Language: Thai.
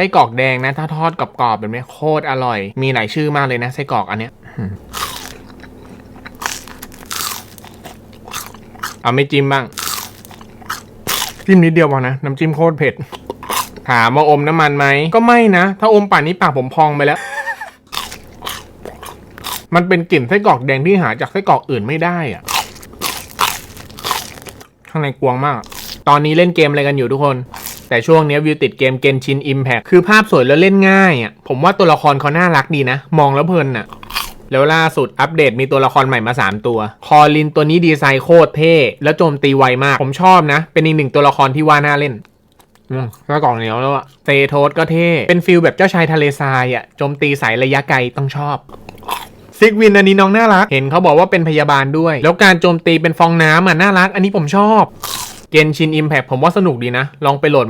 ส้กรอกแดงนะถ้าทอดกรอบๆแบบนี้โคตรอร่อย มีหลายชื่อมากเลยนะไส้กรอกอันเนี้ยเอาไม่จิ้มบ้าง จิ้มนิดเดียวพอนะ น้ำจิ้มโคตรเผ็ด ถามว่าอมน้ำมันไหม ก็ไม่นะ ถ้าอมป่านนี้ปากผมพองไปแล้ว มันเป็นกลิ่นไส้กรอกแดงที่หาจากไส้กรอกอื่นไม่ได้อะข้างในกวงมาก ตอนนี้เล่นเกมอะไรกันอยู่ทุกคน แต่ช่วงนี้วิวติดเกมเกนชินอิมแพคคือภาพสวยแล้วเล่นง่ายอะผมว่าตัวละครเขาน่ารักดีนะ มองแล้วเพลินอะแล้วล่าสุดอัปเดตมีตัวละครใหม่มา 3 ตัว คอลินตัวนี้ดีไซน์โคตรเท่ แล้วโจมตีไวมาก ผมชอบนะ เป็นอีกหนึ่งตัวละครที่ว่าน่าเล่นก็กล่องเหนียวแล้วอะเซโทสก็เท่ เป็นฟิลแบบเจ้าชายทะเลทรายอะโจมตีสายระยะไกลต้องชอบซิกวินอันนี้น้องน่ารัก เห็นเขาบอกว่าเป็นพยาบาลด้วย แล้วการโจมตีเป็นฟองน้ำอะน่ารัก อันนี้ผมชอบ เกนชินอิมแพ t ผมว่าสนุกดีนะ ลองไปโหลดมา